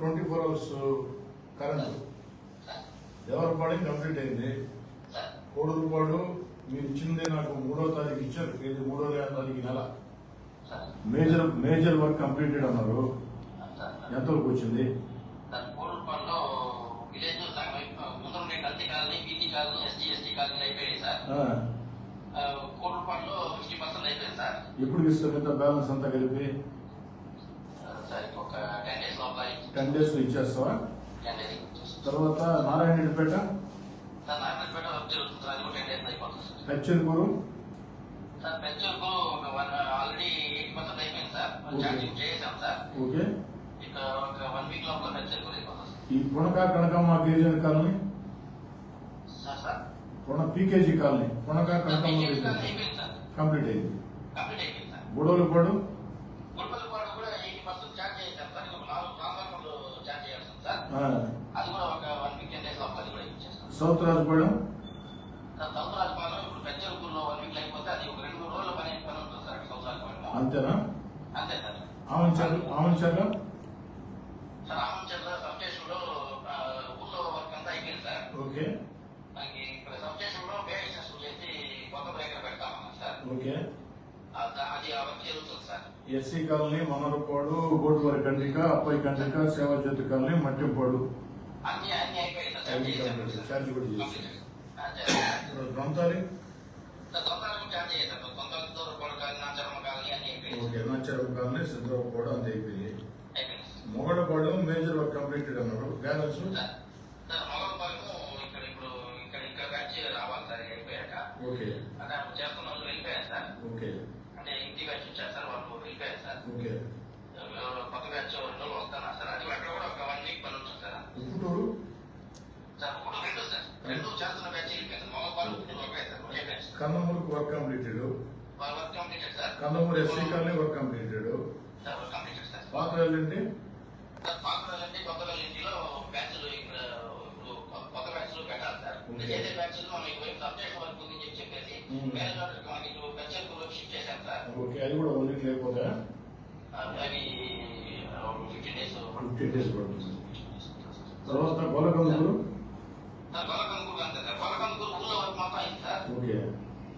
Twenty four hours current. Devarapadu complete అయింది. కోడూరుపాడు మీరు ఇచ్చింది నాకు మూడో తారీఖు ఇచ్చారు. ఇది మూడో తారీఖు నెల. మేజర్ మేజర్ వర్క్ కంప్లీటెడ్ అన్నారు. ఎంతవరకు వచ్చింది? కోడూరుపాడులో విలేజ్ సగం అయిపో- ముందర టెన్ డేస్ ఇచ్చేస్తావా? డేస్ వచ్చేస్తుంది. తర్వాత నారాయణపేట పెచ్చరికూరు? ఈ పుణక కనకమ్మ గిరిజన colony? PKG colony. Punaka Kanakamma గిరిజన కంప్లీట్ అయింది. కంప్లీట్ అయిపోయింది సార్ బుడోలుపాడు గుడిపల్లిపాడు కూడా ఎయిటీ పర్సెంట్ ఛార్జ్ చేసాం సార్ ఇంకొక నాలుగు ట్రాన్స్ఫార్మర్లు ఛార్జ్ చేయాల్సి ఉంది సార్ ఆ, అది కూడా ఒక వన్ వీక్ టెన్ డేస్ లోపల అది కూడా ఇచ్చేస్తాం south Rajapalem sir south Rajapalem ఇప్పుడు పెద్దలూరులో వన్ వీక్ అయిపోతే అది ఒక రెండు మూడు రోజుల పని పని ఉంటుంది సార్ సౌత్ రాజపాలెం అంతేనా? అంతే సార్. సబ్ స్టేషన్లో ఆ, ఊళ్ళో వర్క్ అంతా అయిపోయింది సార్. ఓకే. మనకి ఇక్కడ సబ్ స్టేషన్లో బేఎస్ఎస్ చేసి కొత్త బ్రేకర్ సార్. ఓకే ఆ, దా- అది ఆ వర్క్ జరుగుతుంది sir SC colony Manarapadu Gotuvari Kandrika అబ్బాయి కండ్రిక సేవాజ్యోతి కాలనీ మట్టింపాడు. ఛార్జ్ కూడా చేసాం. Colony okay Nacharam colony Siddharavupadu అంత అయిపోయింది. మొగడపాడు మేజర్ వర్క్ కంప్లీటెడ్ అన్నారు. బ్యాలెన్స్ సార్ సార్ మొగలపాలెము ఇక్కడ ఇప్పుడు ఇక్కడ ఇక్కడ బ్యాచ్ రావాలి సార్ అయిపోయాక ఓకే అంటే అప్పుడు చేస్తున్న వాళ్ళు వెళ్ళిపోయారు సార్ ఓకే అంటే ఇంటి బ్యాచ్ వచ్చారు సార్ వాళ్ళు వెళ్ళిపోయారు సార్ ఓకే ఎవరో కొత్త బ్యాచ్ రెండు రోజులు వస్తున్నారు సార్ అది అక్కడ కూడా ఒక వన్ వీక్ పని ఉంటుంది సార్ ఉప్పుటూరు సార్ ఇప్పుడు రెండు సార్ రెండు చేస్తున్న బ్యాచ్ వెళ్ళిపోయారు సార్ మొగలపాలెం ఇప్పుడు ఒకే సార్ ఒకే బ్యాచ్ కన్నమూరుకు వర్క్ కంప్లీటెడ్ వాళ్ళ work completed sir Kannamuru SC colony work completed sir work completed sir పాత వెళ్ళండి సార్ పాత్రలంటే కొత్త ఇంటిలో బ్యాచ్లు ఇక్కడ ఇప్పుడు కొత్త బ్యాచ్లు పెట్టాలి సార్ ఓకే. ఏదే బ్యాచ్లు మనం ఇటువైపు సబ్జెక్ట్ వర్క్ ఉంది చెప్పి చెప్పేసి మ్మ్. వేరే చోటకి మనకి ఇటు బెచ్చర్కు షిఫ్ట్ చేశాం సార్ ఓకే అది కూడా వీక్ లేకపోతే ఫిఫ్టీన్ డేస్ పడుతుంది. తర్వాత వర్క్ సార్ ఓకే.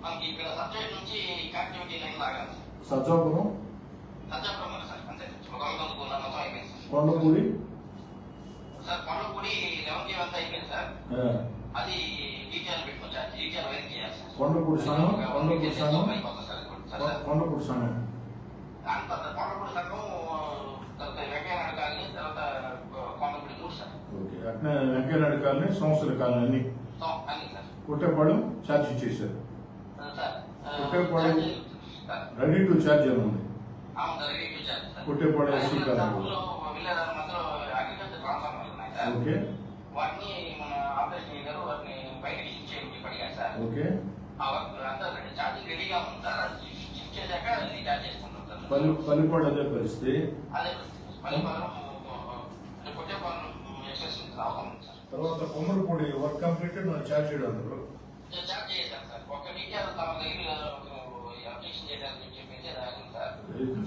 మనకి ఇక్కడ సబ్జెక్ట్ నుంచి యాక్టివిటీ లైన్ లాగాలి సజ్జాపురం సజ్జాపురం సార్ అంతే. గొలకంకూరు మొత్తం అయిపోయింది sir. Kondapudi sir Kondapudi eleven K అంతా అయిపోయింది సార్. అది డీటెయిల్ పెట్టుకోవచ్చు డీటెయిల్ వైర్ చేయాలి సార్. కొండపూడి సంఘం కొండపూడి సంఘం. కొండపూడి సంఘం అంత కొండపూడి సంఘం తర్వాత వెంకయ్యనాయుడు కాలనీ తర్వాత కొండపూడి మూడు సార్. ఓకే. అట్నే వెంకయ్యనాయుడు కాలనీ సంవత్సర కాలనీ అన్ని. అన్ని sir. Charge sir Puttepadu. Sir ready to charge అని ఉంది పుట్టేపాడు ఎస్సీ సార్ కాలనీ ఊళ్ళో విల్లారాల మధ్యలో అగ్రికల్చర్ ట్రాన్స్ఫార్మర్లు ఉన్నాయి సార్. ఓకే. వాటిని మన ఆపరేషన్ గారు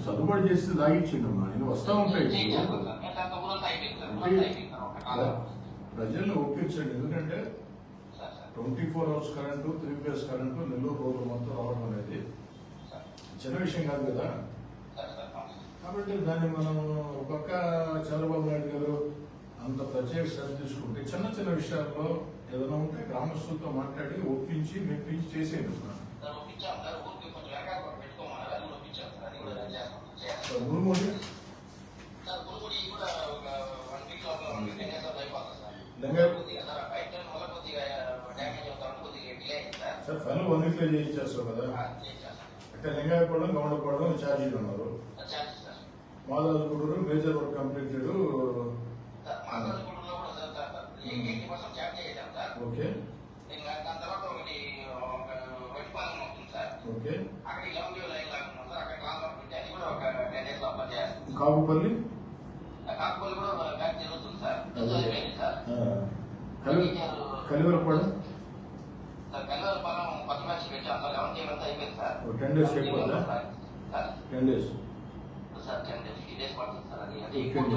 సర్దుబాటు చేస్తే లాగించిండమ్మా నేను వస్తా ఉంటాయి ప్రజల్ని ఒప్పించండి. ఎందుకంటే twenty four hours current three phase current Nellore road మొత్తం రావడం అనేది చిన్న విషయం కాదు కదా. కాబట్టి దాన్ని మనం ఒక పక్క చంద్రబాబు నాయుడు గారు అంత ప్రత్యేక శ్రద్ధ తీసుకుంటే చిన్న చిన్న విషయాల్లో ఏదైనా ఉంటే గ్రామస్తులతో మాట్లాడి ఒప్పించి మెప్పించి చేసేది సార్ సార్ పనులు వన్ వీక్లో చేయించేస్తావు కదా. అంటే లింగాయపడం గౌడపడం ఛార్జీలు ఉన్నారు. Madajuguduru major work completed sir మాట్లాడుకుంటున్నా కూడా అయిపోతుందా? Sir. Ten days sir. Ten days sir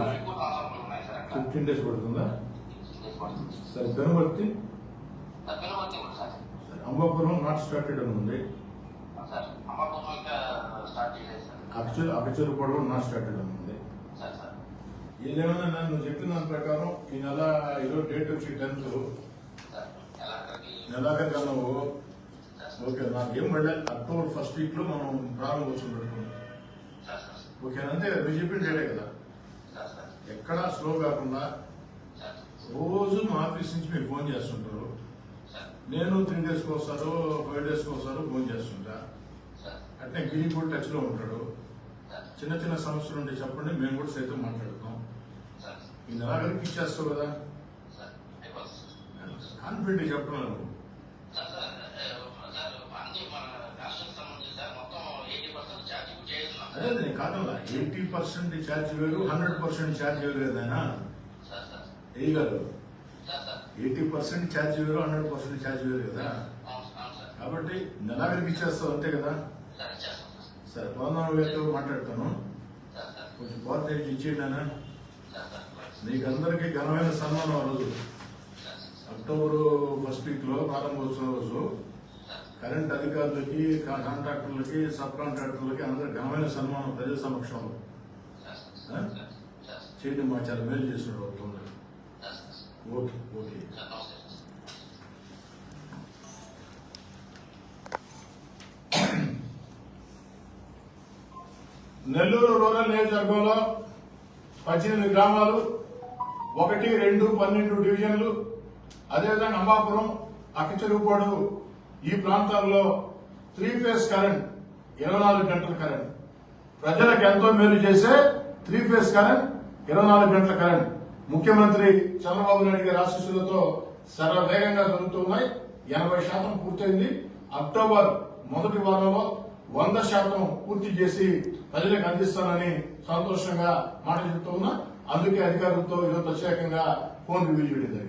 sir fifteen days పడుతుందా సరే పెనుమర్తి సార్ సార్ సరే అంబాపురం నాట్ స్టార్టెడ్ అని ఉంది. సార్ అమ్మాపురం ఇంకా స్టార్ట్ చేయలేదు సార్ అకచూరు కూడా నా నాట్ స్టార్టెడ్ ఉంది ఏదేమైనా నన్ను చెప్పిన దాని ప్రకారం ఈ నెల ఈరోజు డేట్ వచ్చి టెన్త్ సార్ నెలాఖరి కన్నా నువ్వు? ఓకే నాకేం మళ్ళీ అక్టోబర్ ఫస్ట్ వీక్లో మనం ప్రారంభోత్సవం పెట్టుకున్నాం సార్ ఓకే అంతే మీరు చెప్పిన డేటే కదా? ఎక్కడా స్లో కాకుండా రోజు మా ఆఫీస్ నుంచి మీరు ఫోన్ చేస్తుంటారు. నేను త్రీ డేస్కి వస్తారు ఫైవ్ డేస్కి వస్తారు ఫోన్ చేస్తుంటా. అట్నే గిరి కూడా టచ్లో ఉంటాడు. చిన్న చిన్న సమస్యలు ఉంటే చెప్పండి మేము కూడా సైతం మాట్లాడుతాం. ఈ నెలాఖరికి ఇచ్చేస్తావు కదా? కాన్ఫిడెంట్ చెప్పడం అదే నేను కాదల్లా ఎయిటీ పర్సెంట్ ఛార్జ్ వేరు హండ్రెడ్ పర్సెంట్ ఛార్జ్ వేరు ఏదైనా వేయగలరు ఎయిటీ పర్సెంట్ ఛార్జ్ వేరు హండ్రెడ్ పర్సెంట్ ఛార్జ్ వేరు కదా? కాబట్టి నెలాఖరికి ఇచ్చేస్తావు అంతే కదా? సార్ పదనాలుగు వేలతో మాట్లాడతాను. కొంచెం కోఆర్డినేట్ ఇచ్చేయండి నాన్న. సార్ సార్ మీకు అందరికీ ఘనమైన సన్మానం ఆ రోజు. అక్టోబర్ ఫస్ట్ వీక్లో ప్రారంభోత్సవం రోజు. కరెంట్ అధికారులకి కాంట్రాక్టర్లకి సబ్ కాంట్రాక్టర్లకి అందరికి ఘనమైన సన్మానం ప్రజల సమక్షంలో. చేయడం మా చాలా మేలు సార్ ఓకే ఓకే సార్ నమస్తే సార్ నెల్లూరు రూరల్ నియోజకవర్గంలో పద్దెనిమిది గ్రామాలు ఒకటి రెండు పన్నెండు డివిజన్లు అదేవిధంగా అంబాపురం అక్కచెరుపాడు ఈ ప్రాంతాల్లో త్రీ ఫేజ్ కరెంట్ ఇరవై నాలుగు గంటల కరెంట్ ప్రజలకు ఎంతో మేలు చేసే త్రీ ఫేజ్ కరెంట్ ఇరవై నాలుగు గంటల కరెంట్ ముఖ్యమంత్రి చంద్రబాబు నాయుడు గారి ఆశీస్సులతో సర్వ జరుగుతున్నాయి ఎనభై శాతం పూర్తయింది. అక్టోబర్ మొదటి వారంలో వంద శాతం పూర్తి చేసి ప్రజలకు అందిస్తానని సంతోషంగా మాట చెప్తూ ఉన్నా. అందుకే అధికారులతో ఈరోజు ప్రత్యేకంగా ఫోన్ రివ్యూ చేయడం